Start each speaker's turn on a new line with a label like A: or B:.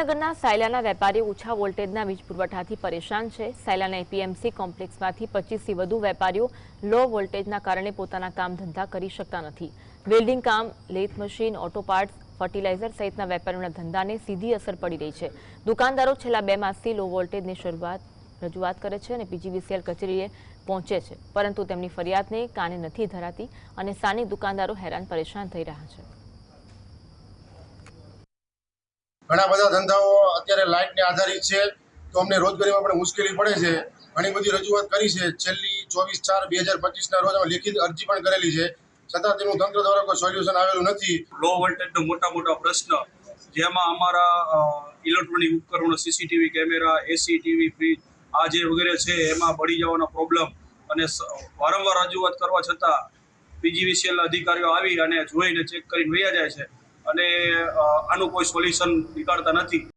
A: સુરેન્દ્રનગરના સાયલાના વેપારીઓ ઓછા વોલ્ટેજના વીજ પુરવઠાથી પરેશાન છે. સાયલાના એપીએમસી કોમ્પ્લેક્સમાંથી પચીસથી વધુ વેપારીઓ લો વોલ્ટેજના કારણે પોતાના કામ ધંધા કરી શકતા નથી. વેલ્ડિંગ કામ, lathe machine, auto parts, fertiliser સહિતના વેપારીઓના ધંધાને સીધી અસર પડી રહી છે. દુકાનદારો છેલ્લા બે માસથી લો વોલ્ટેજની શરૂઆત, રજૂઆત કરે છે અને પીજીવીસીએલ કચેરીએ પહોંચે છે, પરંતુ તેમની ફરિયાદને કાને નથી ધરાતી અને સ્થાનિક દુકાનદારો હેરાન પરેશાન થઈ રહ્યા છે.
B: ઘણા બધા ધંધાઓ અત્યારે લાઇટને આધારિત છે. તો અમને રોજગારીમાં પણ મુશ્કેલી પડે છે. ઘણી બધી રજૂઆત કરી છે. છેલ્લી ચોવીસ ચાર બે હજાર પચીસના રોજ અમે લેખિત અરજી પણ કરેલી છે. છતાં તેનું તંત્ર દ્વારા કોઈ સોલ્યુશન આવેલું નથી.
C: લો વોલ્ટેજનો મોટા મોટા પ્રશ્ન. જેમાં અમારા ઇલેક્ટ્રોનિક ઉપકરણો CCTV camera AC TV fridge આ જે વગેરે છે, એમાં બળી જવાનો પ્રોબ્લેમ અને વારંવાર રજૂઆત કરવા છતાં પીજીવીસીએલના અધિકારીઓ આવી અને જોઈને ચેક કરીને વયા જાય છે. અને આનું કોઈ સોલ્યુશન નીકળતા નથી.